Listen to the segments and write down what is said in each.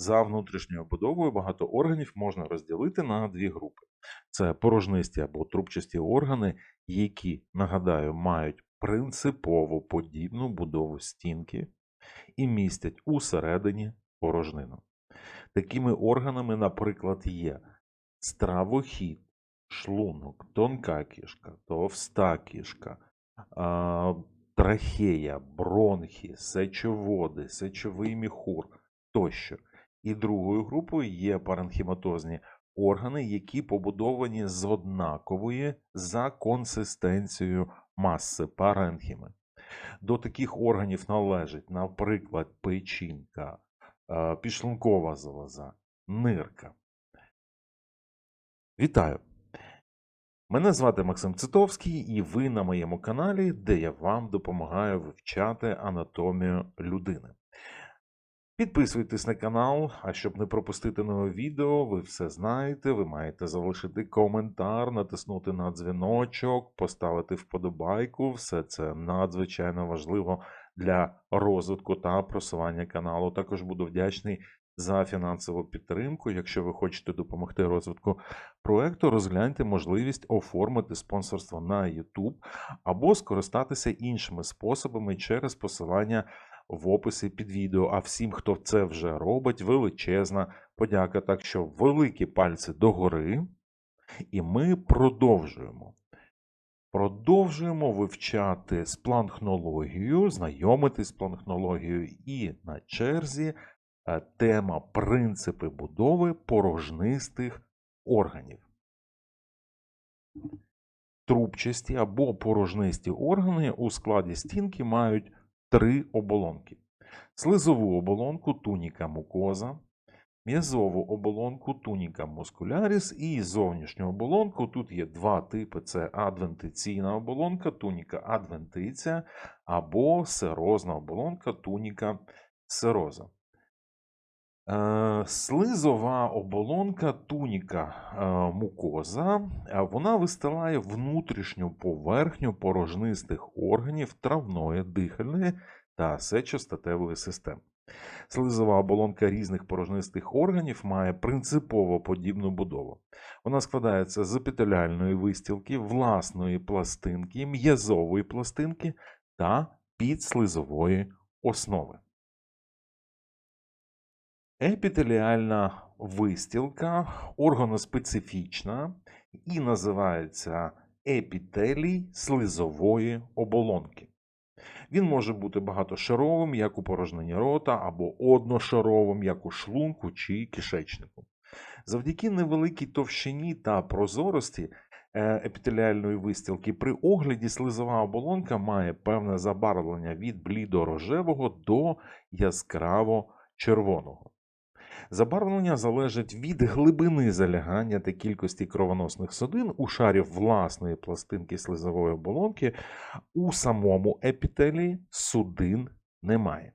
За внутрішньою будовою багато органів можна розділити на дві групи: це порожнисті або трубчасті органи, які, нагадаю, мають принципово подібну будову стінки і містять усередині порожнину. Такими органами, наприклад, є стравохід, шлунок, тонка кишка, товста кишка, а, трахея, бронхи, сечоводи, сечовий міхур тощо. І другою групою є паренхіматозні органи, які побудовані з однакової за консистенцією маси паренхіми. До таких органів належать, наприклад, печінка, е, підшлункова залоза, нирка. Вітаю! Мене звати Максим Цитовський, і ви на моєму каналі, де я вам допомагаю вивчати анатомію людини. Підписуйтесь на канал, а щоб не пропустити нове відео, ви все знаєте. Ви маєте залишити коментар, натиснути на дзвіночок, поставити вподобайку. Все це надзвичайно важливо для розвитку та просування каналу. Також буду вдячний за фінансову підтримку. Якщо ви хочете допомогти розвитку проекту, розгляньте можливість оформити спонсорство на YouTube або скористатися іншими способами через посилання в описі під відео. А всім, хто це вже робить, величезна подяка. Так що великі пальці догори, і ми продовжуємо. Продовжуємо вивчати спланхнологію, знайомитись з планхнологією і на черзі е, тема принципи будови порожнистих органів. Трубчасті або порожнисті органи у складі стінки мають три оболонки: слизову оболонку туніка мукоза, м'язову оболонку туніка мускуляріс і зовнішню оболонку. Тут є два типи: це адвентиційна оболонка, туніка адвентиція або серозна оболонка туніка сероза. Е, Слизова оболонка туніка е, мукоза, е, вона вистилає внутрішню поверхню порожнистих органів травної, дихальної та сечостатевої систем. Слизова оболонка різних порожнистих органів має принципово подібну будову. Вона складається з епітеліальної вистілки, власної пластинки, м'язової пластинки та підслизової основи. Епітеліальна вистілка органоспецифічна і називається епітелій слизової оболонки. Він може бути багатошаровим, як у порожнині рота, або одношаровим, як у шлунку чи кишечнику. Завдяки невеликій товщині та прозорості е, епітеліальної вистілки при огляді слизова оболонка має певне забарвлення від блідорожевого до яскраво червоного. Забарвлення залежить від глибини залягання та кількості кровоносних судин у шарі власної пластинки слизової оболонки. У самому епітелії судин немає.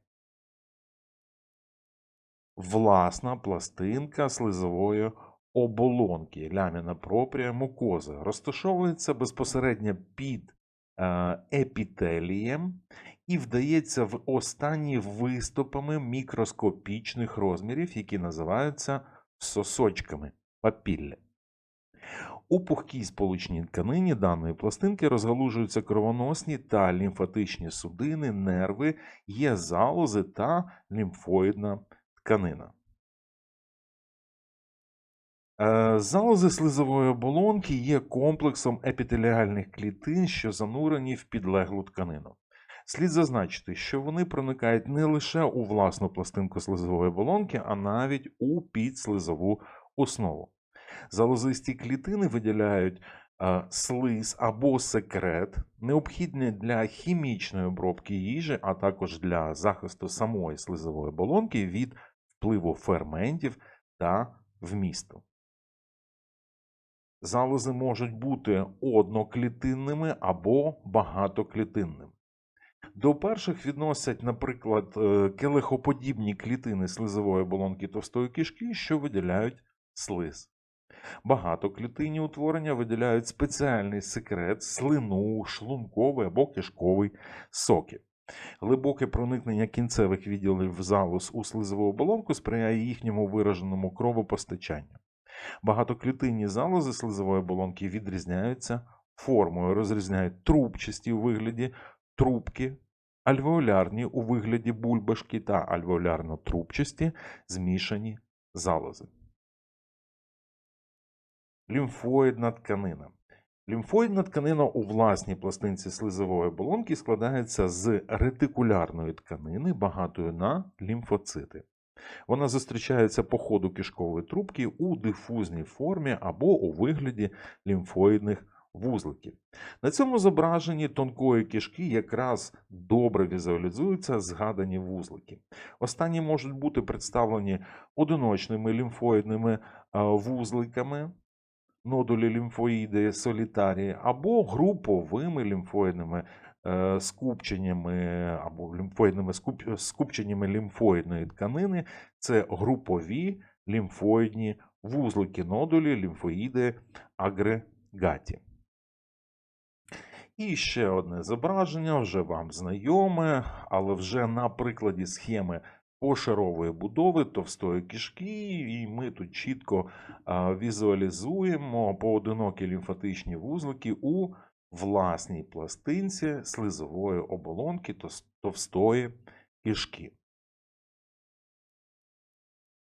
Власна пластинка слизової оболонки ляміна пропрія мукоза розташовується безпосередньо під е, епітелієм і вдається в останні виступами мікроскопічних розмірів, які називаються сосочками папілля. У пухкій сполучній тканині даної пластинки розгалужуються кровоносні та лімфатичні судини, нерви, є залози та лімфоїдна тканина. Е, Залози слизової оболонки є комплексом епітеліальних клітин, що занурені в підлеглу тканину. Слід зазначити, що вони проникають не лише у власну пластинку слизової оболонки, а навіть у підслизову основу. Залозисті клітини виділяють е, слиз або секрет, необхідний для хімічної обробки їжі, а також для захисту самої слизової оболонки від впливу ферментів та вмісту. Залози можуть бути одноклітинними або багатоклітинними. До перших відносять, наприклад, е, келихоподібні клітини слизової оболонки товстої кишки, що виділяють слиз. Багатоклітинні утворення виділяють спеціальний секрет, слину, шлунковий або кишковий соки. Глибоке проникнення кінцевих відділів залоз у слизову оболонку сприяє їхньому вираженому кровопостачанню. Багатоклітинні залози слизової оболонки відрізняються формою, розрізняють трубчасті у вигляді трубки, альвеолярні у вигляді бульбашки та альвеолярно-трубчасті змішані залози. Лімфоїдна тканина. Лімфоїдна тканина у власній пластинці слизової оболонки складається з ретикулярної тканини, багатої на лімфоцити. Вона зустрічається по ходу кишкової трубки у дифузній формі або у вигляді лімфоїдних вузликів. На цьому зображенні тонкої кишки якраз добре візуалізуються згадані вузлики. Останні можуть бути представлені одиночними лімфоїдними е, вузликами, нодулі лімфоїди солітарії, або груповими лімфоїдними е, скупченнями або лімфоїдними скуп- скупченнями лімфоїдної тканини. Це групові лімфоїдні вузлики нодулі, лімфоїди агрегаті. І ще одне зображення, вже вам знайоме, але вже на прикладі схеми пошарової будови товстої кишки, і ми тут чітко візуалізуємо поодинокі лімфатичні вузлики у власній пластинці слизової оболонки товстої кишки.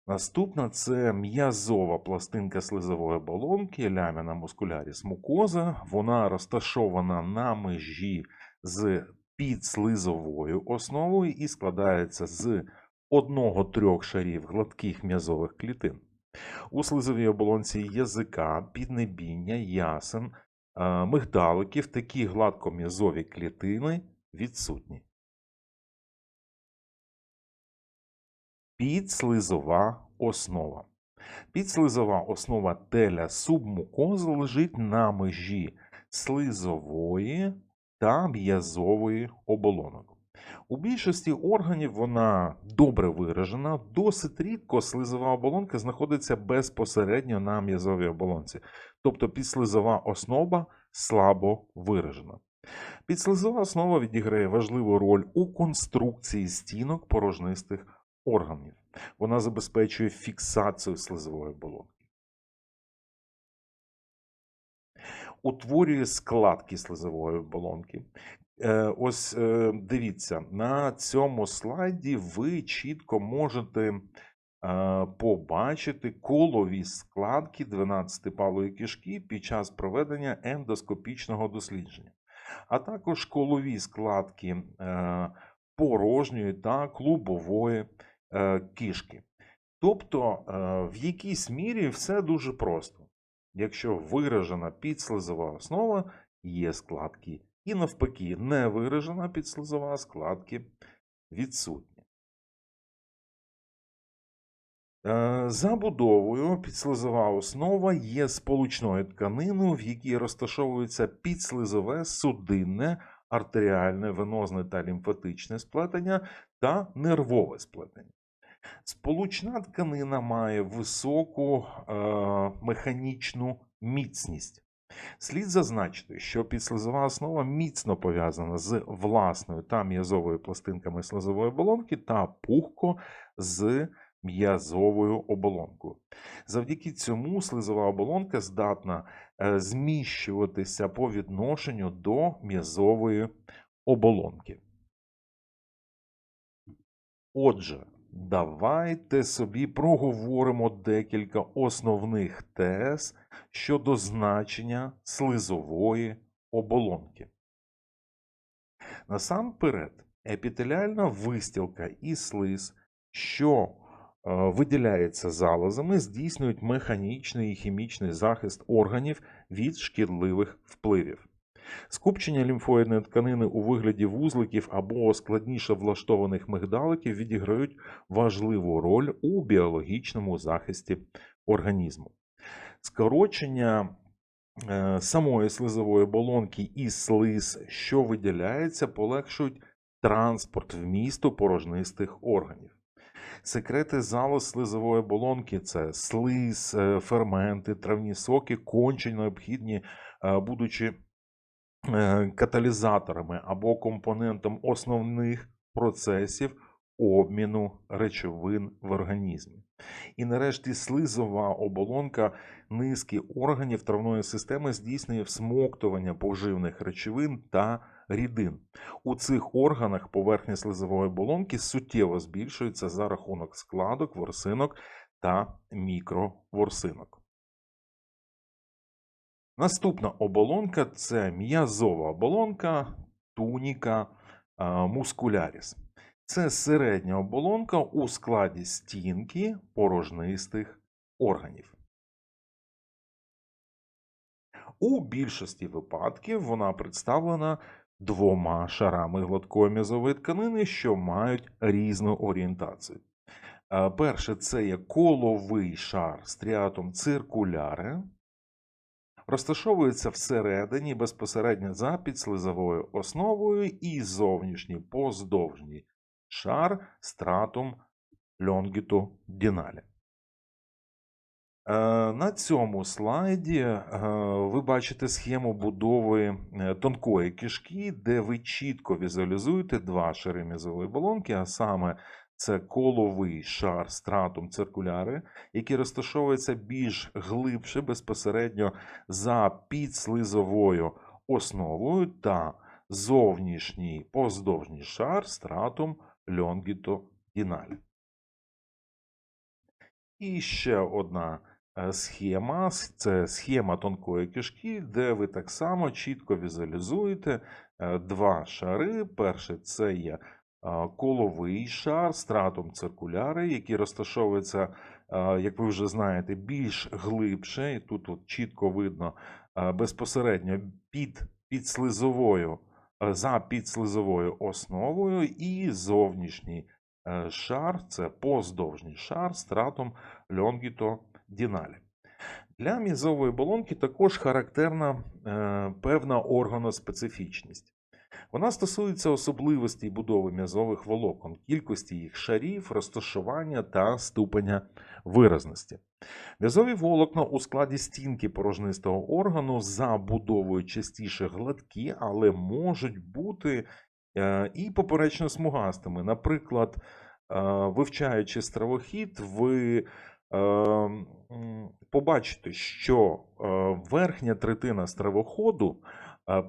Наступна це м'язова пластинка слизової оболонки, ляміна мускуляріс мукоза. Вона розташована на межі з підслизовою основою і складається з одного-трьох шарів гладких м'язових клітин. У слизовій оболонці язика, піднебіння, ясен, е, мигдаликів такі гладком'язові клітини відсутні. Підслизова основа. Підслизова основа теля субмукози лежить на межі слизової та м'язової оболонок. У більшості органів вона добре виражена, досить рідко слизова оболонка знаходиться безпосередньо на м'язовій оболонці, тобто підслизова основа слабо виражена. Підслизова основа відіграє важливу роль у конструкції стінок порожнистих органів. Вона забезпечує фіксацію слизової оболонки. Утворює складки слизової оболонки. Е, Ось е, дивіться, на цьому слайді ви чітко можете е, побачити колові складки 12-палої кишки під час проведення ендоскопічного дослідження, а також колові складки порожньої та клубової е, кишки. Тобто, е, в якійсь мірі все дуже просто. Якщо виражена підслизова основа, є складки. І навпаки, не виражена підслизова складки відсутні. Е, Забудовою підслизова основа є сполучною тканиною, в якій розташовується підслизове судинне, артеріальне, венозне та лімфатичне сплетення та нервове сплетення. Сполучна тканина має високу е, механічну міцність. Слід зазначити, що підслизова основа міцно пов'язана з власною та м'язовою пластинками слизової оболонки та пухко з м'язовою оболонкою. Завдяки цьому слизова оболонка здатна е, зміщуватися по відношенню до м'язової оболонки. Отже, давайте собі проговоримо декілька основних тез щодо значення слизової оболонки. Насамперед, епітеліальна вистілка і слиз, що е, виділяється залозами, здійснюють механічний і хімічний захист органів від шкідливих впливів. Скупчення лімфоїдної тканини у вигляді вузликів або складніше влаштованих мигдаликів відіграють важливу роль у біологічному захисті організму. Скорочення е, самої слизової оболонки і слиз, що виділяється, полегшують транспорт вмісту порожнистих органів. Секрети залоз слизової оболонки це слиз, е, ферменти, травні соки, конче необхідні, е, будучи каталізаторами або компонентом основних процесів обміну речовин в організмі. І нарешті слизова оболонка низки органів травної системи здійснює всмоктування поживних речовин та рідин. У цих органах поверхня слизової оболонки суттєво збільшується за рахунок складок, ворсинок та мікроворсинок. Наступна оболонка це м'язова оболонка туніка мускуляріс. Це середня оболонка у складі стінки порожнистих органів. У більшості випадків вона представлена двома шарами гладкої м'язової тканини, що мають різну орієнтацію. Е, Перше це є коловий шар стріатум циркуляре, розташовується всередині безпосередньо за підслизовою основою і зовнішній поздовжній шар стратум льонгітудіналі. Е, На цьому слайді е, ви бачите схему будови е, тонкої кишки, де ви чітко візуалізуєте два шари м'язової оболонки, а саме це коловий шар стратум циркуляри, який розташовується більш глибше безпосередньо за підслизовою основою та зовнішній поздовжній шар стратум льонгітудіналі. І ще одна е, схема це схема тонкої кишки, де ви так само чітко візуалізуєте е, два шари. Перший це є коловий шар стратум циркуляри, який розташовується, як ви вже знаєте, більш глибше. І тут от чітко видно безпосередньо під підслизовою, за підслизовою основою і зовнішній е, шар це поздовжній шар стратум льонгітодіналі. Для м'язової оболонки також характерна е, певна органоспецифічність. Вона стосується особливостей будови м'язових волокон, кількості їх шарів, розташування та ступеня виразності. М'язові волокна у складі стінки порожнистого органу за будовою частіше гладкі, але можуть бути е, і поперечно смугастими. Наприклад, е, вивчаючи стравохід, ви е, побачите, що верхня третина стравоходу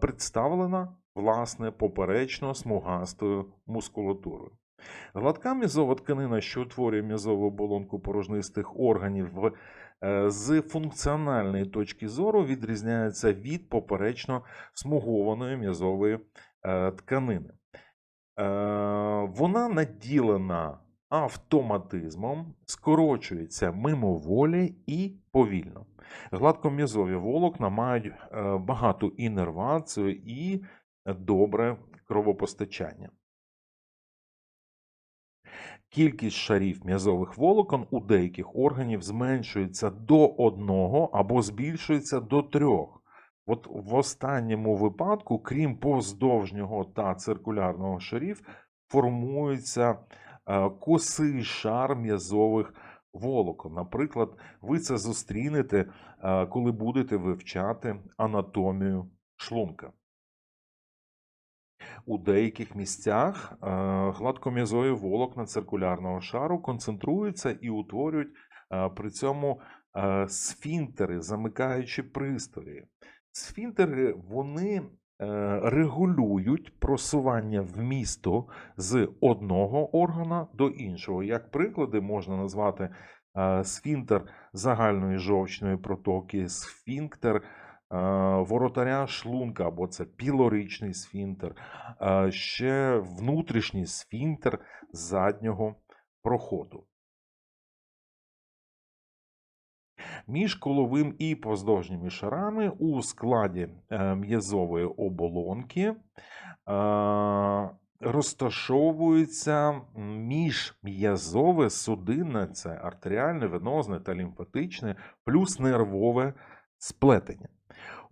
представлена власне поперечно смугастою мускулатурою. Гладка м'язова тканина, що утворює м'язову оболонку порожнистих органів, е, з функціональної точки зору відрізняється від поперечно смугованої м'язової е, тканини. Е, Вона наділена автоматизмом, скорочується мимоволі і повільно. Гладком'язові волокна мають багату інервацію і добре кровопостачання. Кількість шарів м'язових волокон у деяких органів зменшується до одного або збільшується до трьох. От в останньому випадку, крім поздовжнього та циркулярного шарів, формується е, косий шар м'язових волокон. Наприклад, ви це зустрінете, е, коли будете вивчати анатомію шлунка. У деяких місцях е, гладком'язові волокна циркулярного шару концентруються і утворюють е, при цьому е, сфінктери, замикаючі пристрої. Сфінктери вони регулюють просування вмісту з одного органа до іншого. Як приклади можна назвати сфінктер загальної жовчної протоки, сфінктер воротаря шлунка, або це пілоричний сфінктер, е, ще внутрішній сфінктер заднього проходу. Між коловим і поздовжніми шарами у складі е, м'язової оболонки е, розташовується міжм'язове судинне, це артеріальне, венозне та лімфатичне, плюс нервове сплетення.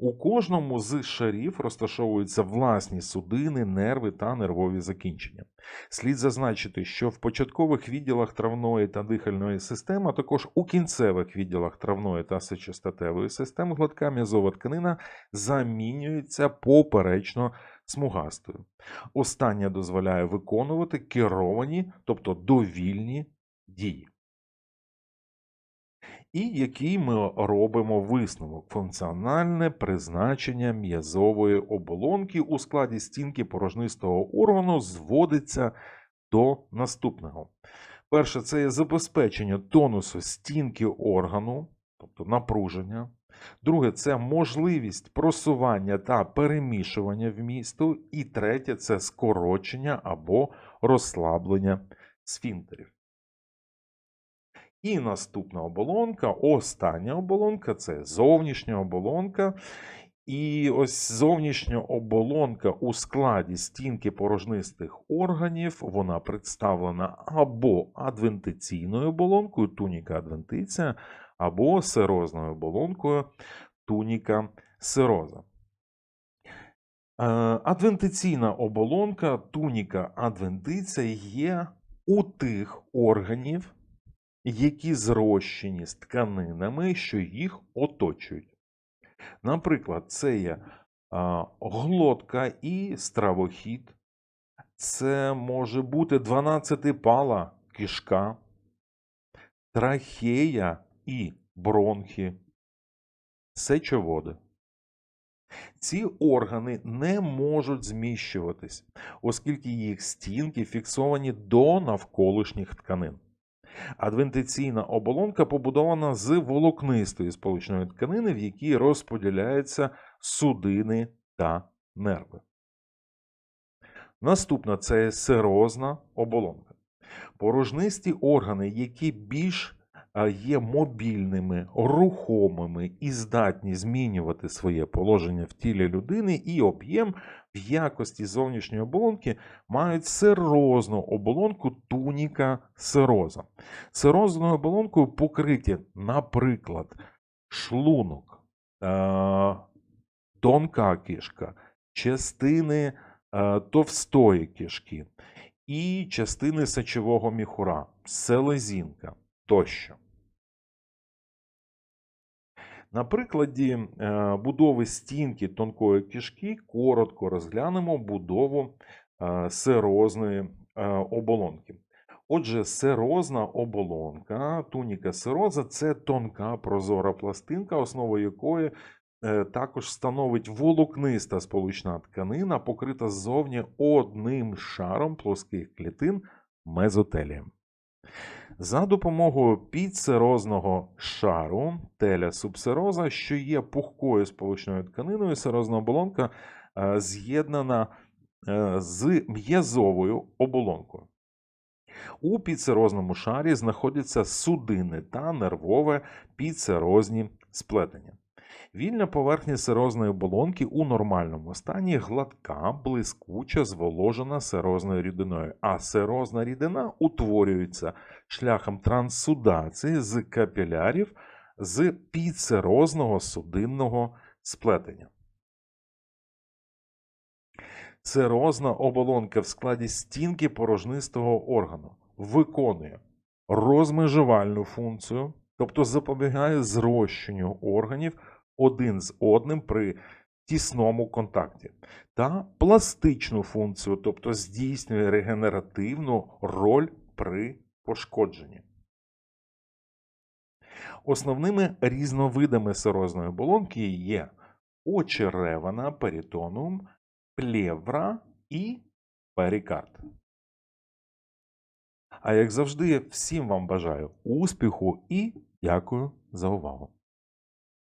У кожному з шарів розташовуються власні судини, нерви та нервові закінчення. Слід зазначити, що в початкових відділах травної та дихальної системи, а також у кінцевих відділах травної та сечостатевої систем гладка м'язова тканина замінюється поперечно смугастою. Остання дозволяє виконувати керовані, тобто довільні дії. І який ми робимо висновок функціональне призначення м'язової оболонки у складі стінки порожнистого органу зводиться до наступного. Перше, це є забезпечення тонусу стінки органу, тобто напруження. Друге, це можливість просування та перемішування вмісту. І третє це скорочення або розслаблення сфінктерів. І наступна оболонка, остання оболонка це зовнішня оболонка. І ось зовнішня оболонка у складі стінки порожнистих органів, вона представлена або адвентиційною оболонкою, туніка адвентиція, або серозною оболонкою, туніка сероза. Е, Адвентиційна оболонка, туніка адвентиція є у тих органів, які зрощені з тканинами, що їх оточують. Наприклад, це є глотка і стравохід, це може бути 12-пала кишка, трахея і бронхи, сечоводи. Ці органи не можуть зміщуватись, оскільки їх стінки фіксовані до навколишніх тканин. Адвентиційна оболонка побудована з волокнистої сполучної тканини, в якій розподіляються судини та нерви. Наступна це серозна оболонка. Порожнисті органи, які більш є мобільними, рухомими і здатні змінювати своє положення в тілі людини і об'єм якості зовнішньої оболонки мають серозну оболонку туніка сероза. Серозною оболонкою покриті, наприклад, шлунок, е, тонка кишка, частини е, товстої кишки і частини сечового міхура, селезінка тощо. На прикладі е, будови стінки тонкої кишки коротко розглянемо будову е, серозної е, оболонки. Отже, серозна оболонка, туніка сероза це тонка прозора пластинка, основа якої також становить волокниста сполучна тканина, покрита ззовні одним шаром плоских клітин мезотелієм. За допомогою підсерозного шару теля субсероза, що є пухкою сполучною тканиною, серозна оболонка е, з'єднана е, з м'язовою оболонкою. У підсерозному шарі знаходяться судини та нервове підсерозні сплетення. Вільна поверхня серозної оболонки у нормальному стані гладка, блискуча, зволожена серозною рідиною, а серозна рідина утворюється шляхом трансудації з капілярів з підсерозного судинного сплетення. Серозна оболонка в складі стінки порожнистого органу виконує розмежувальну функцію, тобто запобігає зрощенню органів один з одним при тісному контакті, та пластичну функцію, тобто здійснює регенеративну роль при пошкодженні. Основними різновидами серозної оболонки є очеревана перитонум, плевра і перикард. А як завжди, всім вам бажаю успіху і дякую за увагу!